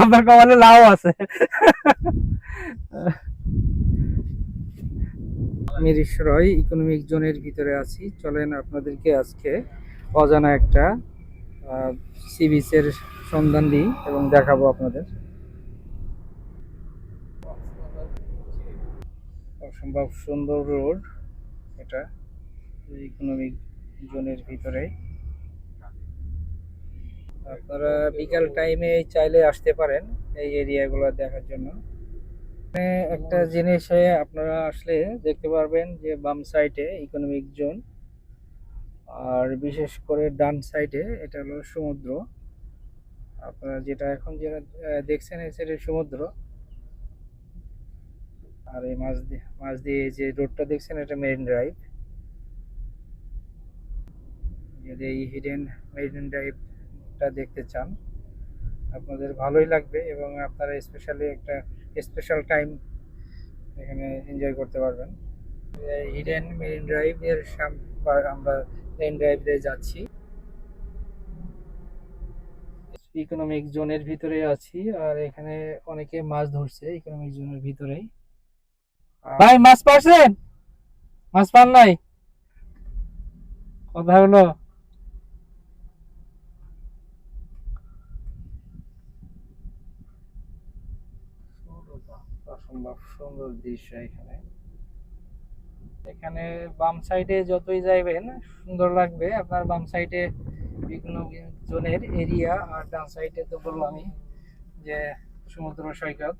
আপনার কপালে লাউ আছে। মিরিশরয় ইকোনমিক জোনের ভিতরে আছি। চলেন আপনাদেরকে আজকে অজানা একটা সি বিচের সন্ধান দিই এবং দেখাবো আপনাদের। অসম্ভব সুন্দর রোড এটা ইকোনমিক জোনের ভিতরে আপনারা বিকাল টাইমে চাইলে আসতে পারেন এই এরিয়াগুলো দেখার জন্য। একটা জিনিসে আপনারা আসলে দেখতে পারবেন যে বাম সাইডে ইকোনমিক জোন আর বিশেষ করে ডান সাইডে এটা হলো সমুদ্র। আপনারা যেটা এখন যেটা দেখছেন সাইডে সমুদ্র। আর এই মাছ দিয়ে মাছ দিয়ে যে রোডটা দেখছেন এটা মেরিন ড্রাইভ যদি এই হিডেন মেরিন ড্রাইভটা দেখতে চান। আপনাদের ভালোই লাগবে এবং আপনারা স্পেশালি একটা স্পেশাল টাইম এখানে এনজয় করতে পারবেন। হিডেন মেরিন ড্রাইভ এর আমরা মেরিন ড্রাইভ যাচ্ছি। ইকোনমিক জোনের ভিতরে আছি আর এখানে অনেকে মাছ ধরছে ইকোনমিক জোনের ভিতরেই। ভাই, মাছ পারছেন? মাছ পান নাই? কথা হলো অসম্ভব সুন্দর দৃশ্য এখানে। এখানে বাম সাইডে যতই যাইবেন, সুন্দর লাগবে। আপনার বাম সাইডে বিভিন্ন জোনের এরিয়া, আর ডান সাইডে তো বললামই যে সমুদ্র সৈকত।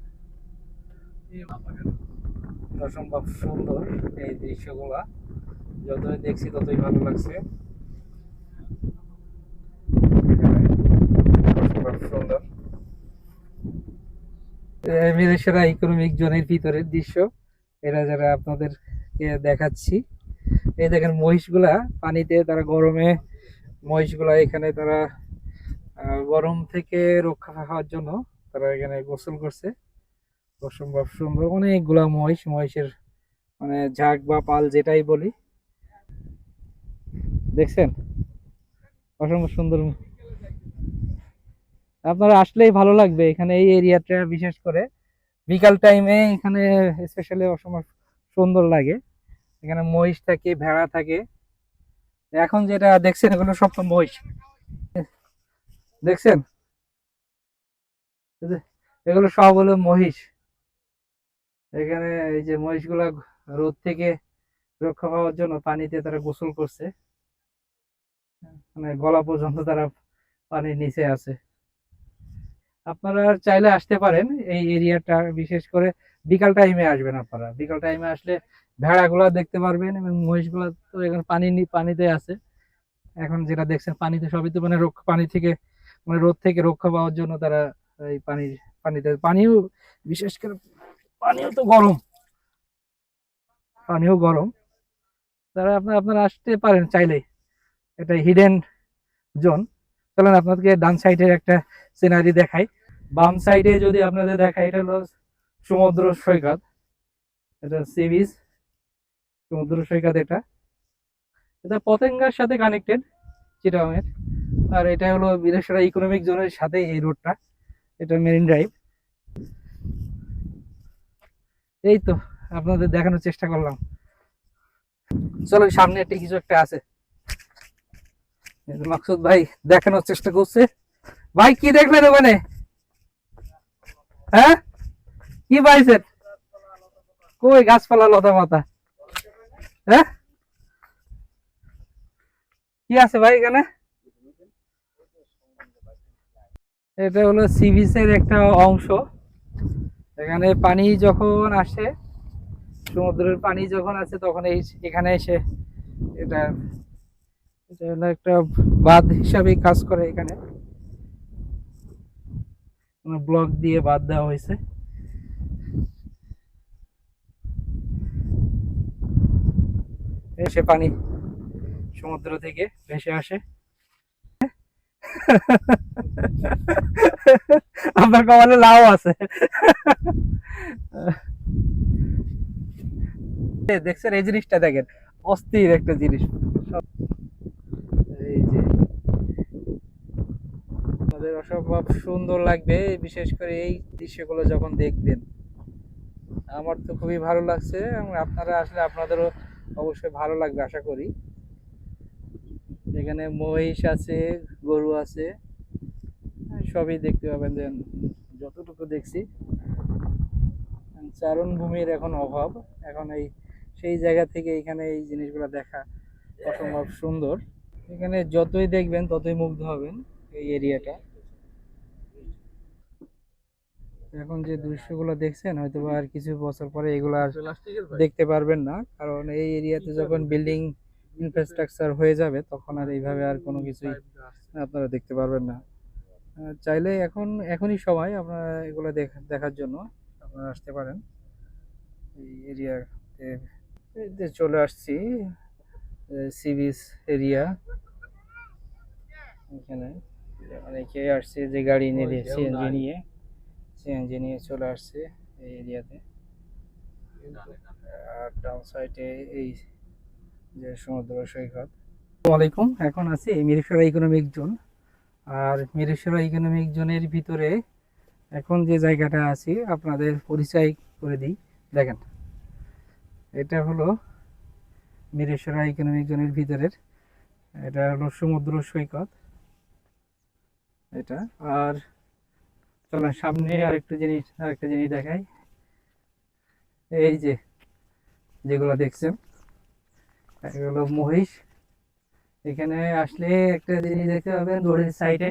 অসম্ভব সুন্দর এই দৃশ্যগুলা। যতই দেখছি, ততই ভালো লাগছে। সুন্দর। বিদেশেরা ইকোনমিক জোনের ভিতরের দৃশ্য। এরা যারা আপনাদেরকে দেখাচ্ছি। এই দেখেন মহিষগুলা, পানিতে তারা গরমে মহিষগুলা এখানে তারা গরম থেকে রক্ষা হওয়ার জন্য তারা এখানে গোসল করছে। অসম্ভব সুন্দর, অনেকগুলা মহিষ, মহিষের মানে ঝাঁক বা পাল যেটাই বলি। দেখছেন? অসম্ভব সুন্দর আপনারা আসলেই ভালো লাগবে এখানে এই এরিয়াটা বিশেষ করে। বিকাল টাইমে এখানে স্পেশালি অসময় সুন্দর লাগে। এখানে মহিষ থাকে, ভেড়া থাকে। এখন যেটা দেখছেন এগুলো সব তো মহিষ। দেখছেন? এগুলো সব হলো মহিষ। এখানে এই যে মহিষগুলা রোদ থেকে রক্ষা পাওয়ার জন্য পানিতে তারা গোসল করছে। মানে গলা পর্যন্ত তারা পানির নিচে আছে। আপনারা চাইলে আসতে পারেন এই এরিয়াটা, বিশেষ করে বিকাল টাইমে আসবেন আপনারা। বিকাল টাইমে আসলে ভেড়াগুলো দেখতে পারবেন এবং মহিষগুলো তো এখানে পানি পানিতে আছে। এখন যেটা দেখছেন, পানিতে সবই তো মানে রক্ষা পানি থেকে মানে রোদ থেকে রক্ষা পাওয়ার জন্য তারা এই পানি, পানিতে, পানিও বিশেষ করে পানিও তো গরম। পানিও গরম। তারা আপনারা আপনারা আসতে পারেন চাইলেই। এটা হিডেন জোন চলেন আপনাদেরকে ডান সাইডের একটা সিনারি দেখাই। বাম সাইডে যদি আপনাদের দেখাই, এটা হলো সমুদ্র সৈকত। এটা সি বিচ সমুদ্র সৈকত এটা। এটা পতেঙ্গার সাথে কানেক্টেড চিটাগাংয়ের। আর এটা হলো বিদেশরা ইকোনমিক জোনের সাথে এই রোডটা এটা মেরিন ড্রাইভ এই তো, আপনাদের দেখানোর চেষ্টা করলাম। চলো সামনে একটা কিছু একটা আছে। মাকসুদ ভাই দেখানোর চেষ্টা করছে। ভাই, কি দেখলেন ওখানে? হ্যাঁ? কি পাইছেন? কই গাছপালা, লতা পাতা? হ্যাঁ? কি আছে ভাই এখানে? এটা হলো সি বিচের একটা অংশ। এখানে পানি যখন আসে, সমুদ্রের পানি যখন আসে, তখন এই এখানে এসে এটা এটা একটা বাঁধ হিসাবে কাজ করে এখানে। ব্লক দিয়ে বাদ দেওয়া হয়েছে। এসে পানি সমুদ্র থেকে ভেসে আসে। আপনার কপালে লাউ আছে। দেখছেন এই জিনিসটা দেখেন, অস্থির একটা জিনিস। সব- এই যে আপনাদের অসম্ভব সুন্দর লাগবে, বিশেষ করে এই দৃশ্যগুলো যখন দেখবেন। আমার তো খুবই ভালো লাগছে এবং আপনারা আসলে আপনাদেরও অবশ্যই ভালো লাগবে, আশা করি। এখানে মহিষ আছে, গরু আছে, সবই দেখতে পাবেন যে যতটুকু দেখছি। চারণ ভূমির এখন অভাব। এখন এই, সেই জায়গা থেকে এখানে এই জিনিসগুলো দেখা অসম্ভব সুন্দর। এখানে যতই দেখবেন, ততই মুগ্ধ হবেন এই এরিয়াটা। এখন যে দৃশ্যগুলো দেখছেন হয়তো আর কিছু বছর পরে এগুলো আর দেখতে পারবেন না, কারণ এই এরিয়াতে যখন বিল্ডিং ইনফ্রাস্ট্রাকচার হয়ে যাবে, তখন আর এইভাবে আর কোনো কিছুই আপনারা দেখতে পারবেন না। চাইলে এখন, এখনই সময় আপনারা এগুলো দেখ- দেখার জন্য আপনারা আসতে পারেন। এই এরিয়াতে চলে আসছি। Sea beach area. এখানে অনেকে আসছে যে গাড়ি নিয়ে সিএনজি নিয়ে। সিএনজি নিয়ে চলে আসছে এই এরিয়াতে। আর ডাউন সাইডে এই যে সমুদ্র সৈকত। আলাইকুম এখন আছি মিরেশ্বরা ইকোনমিক জোন। আর মিরেশ্বরা ইকোনমিক জোনের ভিতরে এখন যে জায়গাটা আছি আপনাদের পরিচয় করে দিই। দেখেন এটা হলো মিরেশ্বরা ইকোনমিক জোনের ভিতরের। এটা হলো সমুদ্র সৈকত। এটা। আর চলেন সামনে আরেকটু জিনিস, আরেকটা জিনিস দেখাই। এই যে, যেগুলো দেখছেন এগুলো মহিষ। এখানে আসলে একটা জিনিস দেখতে পাবেন রোডের সাইডে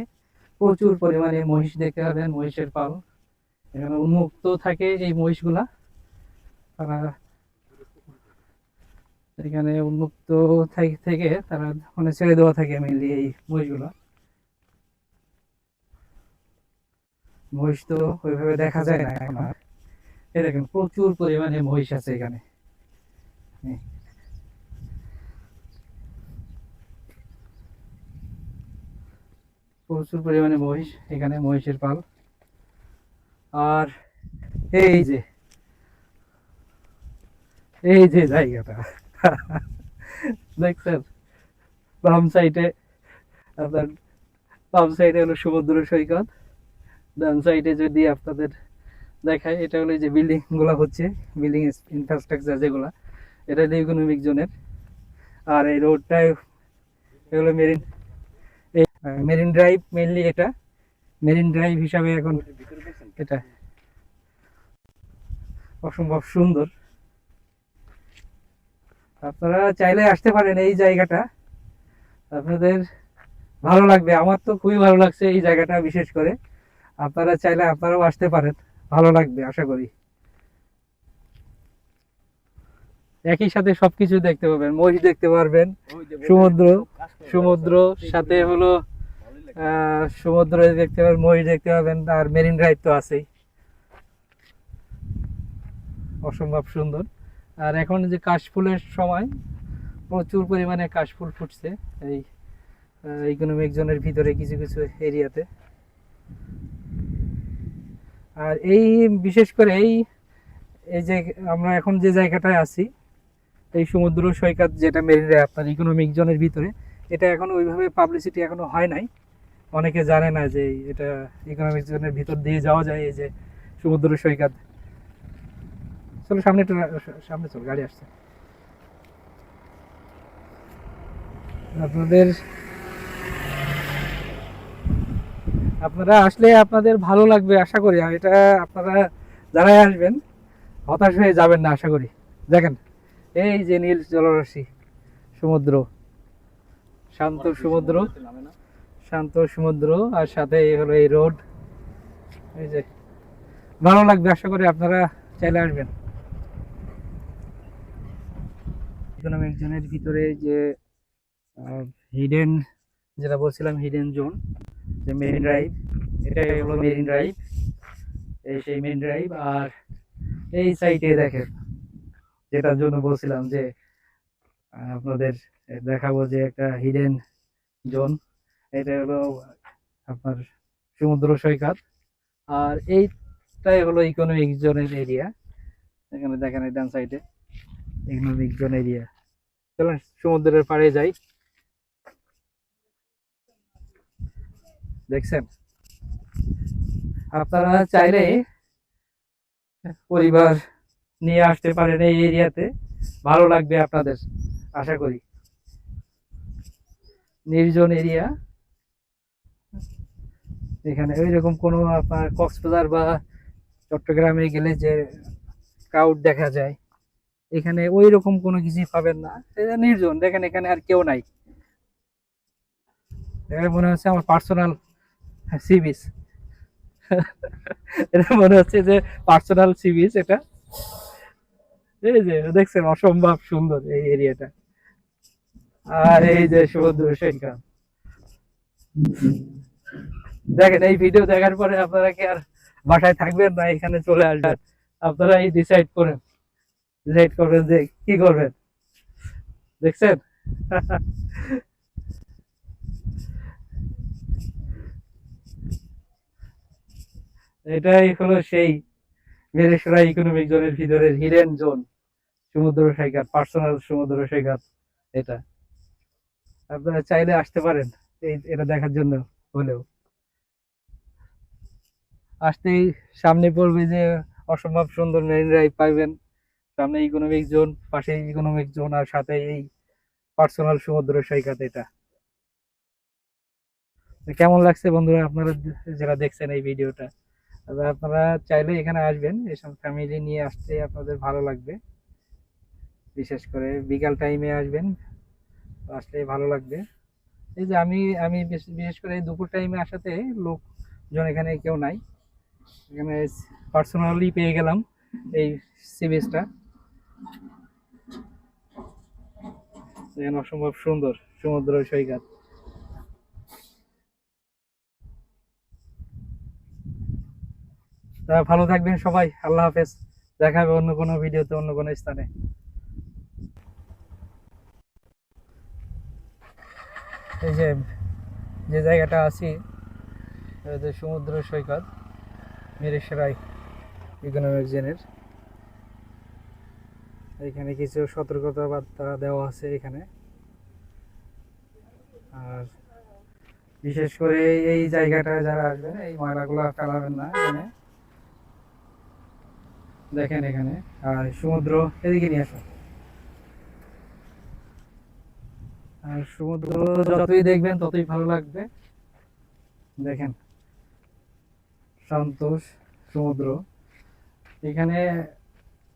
প্রচুর পরিমাণে মহিষ দেখতে পাবেন, মহিষের পাল। এখানে উন্মুক্ত থাকে এই মহিষগুলা। তারা এখানে উন্মুক্ত থেকে তারা মানে ছেড়ে দেওয়া থাকে মেনলি এই মহিষগুলা। মহিষ তো ওইভাবে দেখা যায় না এখন আর। এই দেখেন, প্রচুর পরিমাণে মহিষ আছে এখানে। প্রচুর পরিমাণে মহিষ এখানে, মহিষের পাল। আর এই যে এই যে জায়গাটা। দেখছেন বাম সাইডে আপনার বাম সাইডে হলো সমুদ্র সৈকত, ডান সাইডে যদি আপনাদের দেখায় এটা হলো যে বিল্ডিংগুলা হচ্ছে বিল্ডিং ইনফ্রাস্ট্রাকচার যেগুলা, এটা হলো ইকোনমিক জোনের। আর এই রোডটাই এগুলো মেরিন মেরিন ড্রাইভ মেনলি এটা মেরিন ড্রাইভ হিসাবে এখন এটা। অসম্ভব সুন্দর। আপনারা চাইলে আসতে পারেন এই জায়গাটা। আপনাদের ভালো লাগবে। আমার তো খুবই ভালো লাগছে এই জায়গাটা বিশেষ করে। আপনারা চাইলে আপনারাও আসতে পারেন। ভালো লাগবে আশা করি। একই সাথে সবকিছু দেখতে পাবেন। মহিষ দেখতে পারবেন। সমুদ্র। সমুদ্র সাথে হলো আহ, সমুদ্র দেখতে পাবেন মহিষ দেখতে পাবেন আর মেরিন ড্রাইভ তো আছেই। অসম্ভব সুন্দর। আর এখন যে কাশফুলের সময়, প্রচুর পরিমাণে কাশফুল ফুটছে এই ইকোনমিক জোনের ভিতরে কিছু কিছু এরিয়াতে আর এই, বিশেষ করে এই এই যে আমরা এখন যে জায়গাটায় আছি, এই সমুদ্র সৈকত যেটা মেরিন আপনার ইকোনমিক জোনের ভিতরে, এটা এখন ওইভাবে পাবলিসিটি এখনও হয় নাই। অনেকে জানে না যে এটা ইকোনমিক জোনের ভিতর দিয়ে যাওয়া যায়, এই যে সমুদ্র সৈকত। চলো সামনে একটু সামনে চল গাড়ি আসছে। আপনাদের আপনারা আসলে আপনাদের ভালো লাগবে আশা করি। আর এটা আপনারা যারাই আসবেন হতাশ হয়ে যাবেন না আশা করি। দেখেন এই যে নীল জলরাশি সমুদ্র শান্ত সমুদ্র শান্ত সমুদ্র আর সাথে এই হলো এই রোড। এই যে ভালো লাগবে আশা করি আপনারা চাইলে আসবেন। ইকোনমিক জোনের ভিতরে যে হিডেন যেটা বলছিলাম হিডেন জোন যে মেরিন ড্রাইভ এটাই হলো মেরিন ড্রাইভ এই সেই মেরিন ড্রাইভ আর এই সাইডে দেখেন যেটার জন্য বলছিলাম যে আপনাদের দেখাবো যে একটা হিডেন জোন এটা হলো আপনার সমুদ্র সৈকত। আর এইটাই হলো ইকোনমিক জোনের এরিয়া এখানে দেখেন ডান সাইডে ইকোনমিক জোন এরিয়া চলুন সমুদ্রের পাড়ে যাই। দেখছেন? আপনারা চাইলে পরিবার নিয়ে আসতে পারেন এই এরিয়াতে। ভালো লাগবে আপনাদের, আশা করি। নির্জন এরিয়া। এখানে ওই রকম কোনো আপনার কক্সবাজার বা চট্টগ্রামে গেলে যে ক্রাউড দেখা যায়। এখানে ওই রকম কোনো কিছুই পাবেন না। নির্জন, দেখেন এখানে আর কেউ নাই। মনে হচ্ছে আমার পার্সোনাল সি বিচ এটা মনে হচ্ছে যে পার্সোনাল সি বিচ এটা। এই যে, দেখছেন অসম্ভব সুন্দর এই এরিয়াটা আর এই যে সমুদ্র সৈকত। দেখেন, এই ভিডিও দেখার পরে আপনারা কি আর বাসায় থাকবেন না এখানে চলে আসবেন? আপনারা এই ডিসাইড করেন। ডিসাইড করবেন যে কি করবেন? দেখছেন? এটাই হলো সেই মেরেশরা ইকোনমিক জোনের ভিতরের হিডেন জোন সমুদ্র সৈকত পার্সোনাল সমুদ্র সৈকত এটা। আপনারা চাইলে আসতে পারেন এই, এটা দেখার জন্য হলেও। আসতেই সামনে পড়বে যে অসম্ভব সুন্দর মেরিন ড্রাইভ পাইবেন। সামনে ইকোনমিক জোন পাশে ইকোনমিক জোন আর সাথে এই পার্সোনাল সমুদ্র সৈকত এটা। কেমন লাগছে বন্ধুরা আপনারা যারা দেখছেন এই ভিডিওটা? তবে আপনারা চাইলে এখানে আসবেন এসব ফ্যামিলি নিয়ে আসতে আপনাদের ভালো লাগবে। বিশেষ করে বিকাল টাইমে আসবেন, আসলে ভালো লাগবে। এই যে আমি আমি বিশেষ করে দুপুর টাইমে আসাতে লোকজন এখানে কেউ নাই। এখানে পার্সোনালি পেয়ে গেলাম এই সি বিচটা এখানে অসম্ভব সুন্দর, সমুদ্র সৈকত। তা ভালো থাকবেন সবাই, আল্লাহ হাফেজ। দেখা হবে অন্য কোনো ভিডিওতে, অন্য কোনো স্থানে। এই যে যে জায়গাটা আছি সমুদ্র সৈকত মিরেশরাই ইকোনমিক জেনের এখানে কিছু সতর্কতা বার্তা দেওয়া আছে এখানে। আর বিশেষ করে এই জায়গাটা যারা আসবেন, এই ময়লাগুলো ফেলাবেন না এখানে। দেখেন এখানে। আর সমুদ্র এদিকে নিয়ে আসো আর সমুদ্র যতই দেখবেন, ততই ভালো লাগবে। দেখেন, সন্তোষ সমুদ্র। এখানে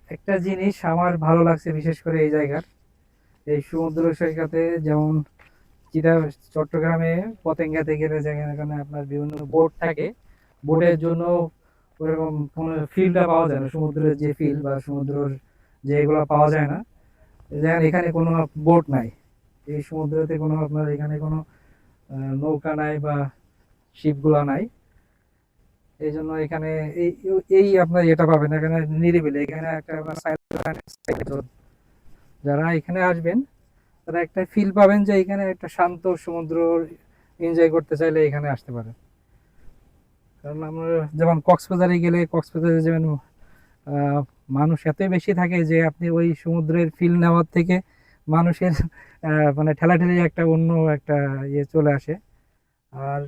একটা জিনিস আমার ভালো লাগছে বিশেষ করে এই জায়গার। এই সমুদ্র সৈকতে যেমন চিটা চট্টগ্রামে পতেঙ্গাতে গেলে যেখানে আপনার বিভিন্ন বোট থাকে বোটের জন্য ওরকম কোনো ফিলটা পাওয়া যায় না। সমুদ্রের যে ফিল বা সমুদ্রের যে এগুলো পাওয়া যায় না। যেখানে এখানে কোনো বোট নাই। এই সমুদ্রতে কোনো আপনার এখানে কোনো নৌকা নাই বা শিপগুলা নাই। এই জন্য এখানে এই এই আপনার এটা পাবেন, এখানে নিরিবিলি, এখানে একটা। যারা এখানে আসবেন, তারা একটা ফিল পাবেন যে এখানে একটা শান্ত সমুদ্র এনজয় করতে চাইলে এখানে আসতে পারেন কারণ আমরা যেমন কক্সবাজারে গেলে, কক্সবাজারে যেমন মানুষ এতই বেশি থাকে যে আপনি ওই সমুদ্রের ফিল নেওয়ার থেকে মানুষের মানে ঠেলাঠেলি একটা অন্য একটা ইয়ে চলে আসে আর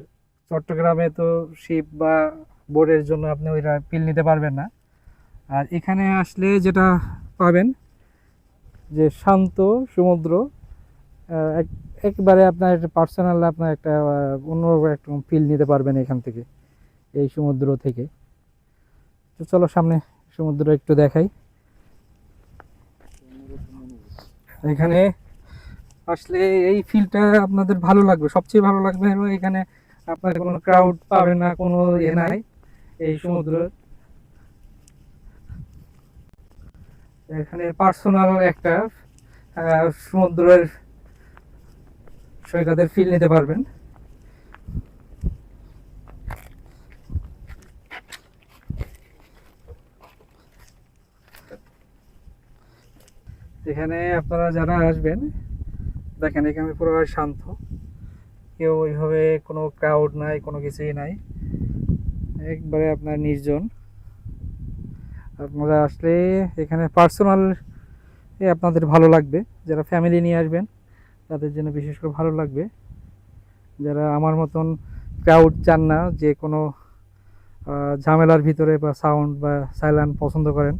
চট্টগ্রামে তো শিপ বা বোর্ডের জন্য আপনি ওই ফিল নিতে পারবেন না। আর এখানে আসলে যেটা পাবেন যে শান্ত সমুদ্র এক- একবারে আপনার একটা পার্সোনাল আপনার একটা আহ, অন্য একটা ফিল নিতে পারবেন এখান থেকে এই সমুদ্র থেকে। তো চলো সামনে সমুদ্র একটু দেখাই। এখানে আসলে এই ফিলটা আপনাদের ভালো লাগবে সবচেয়ে ভালো লাগবে এখানে আপনার কোনো ক্রাউড পাবে না কোনো ইয়ে নাই। এই সমুদ্র। এখানে পার্সোনাল একটা সমুদ্রের সৈকতের ফিল নিতে পারবেন। এখানে আপনারা যারা আসবেন, দেখেন এখানে পুরো শান্ত। কেউ ওইভাবে কোনো ক্রাউড নাই, কোনো কিছুই নাই। একবারে আপনার নির্জন। আপনারা আসলে এখানে পার্সোনাল আপনাদের ভালো লাগবে। যারা ফ্যামিলি নিয়ে আসবেন, তাদের জন্য বিশেষ করে ভালো লাগবে। যারা আমার মতন ক্রাউড চান না, যে কোনো ঝামেলার ভিতরে বা সাউন্ড বা সাইলেন্ট পছন্দ করেন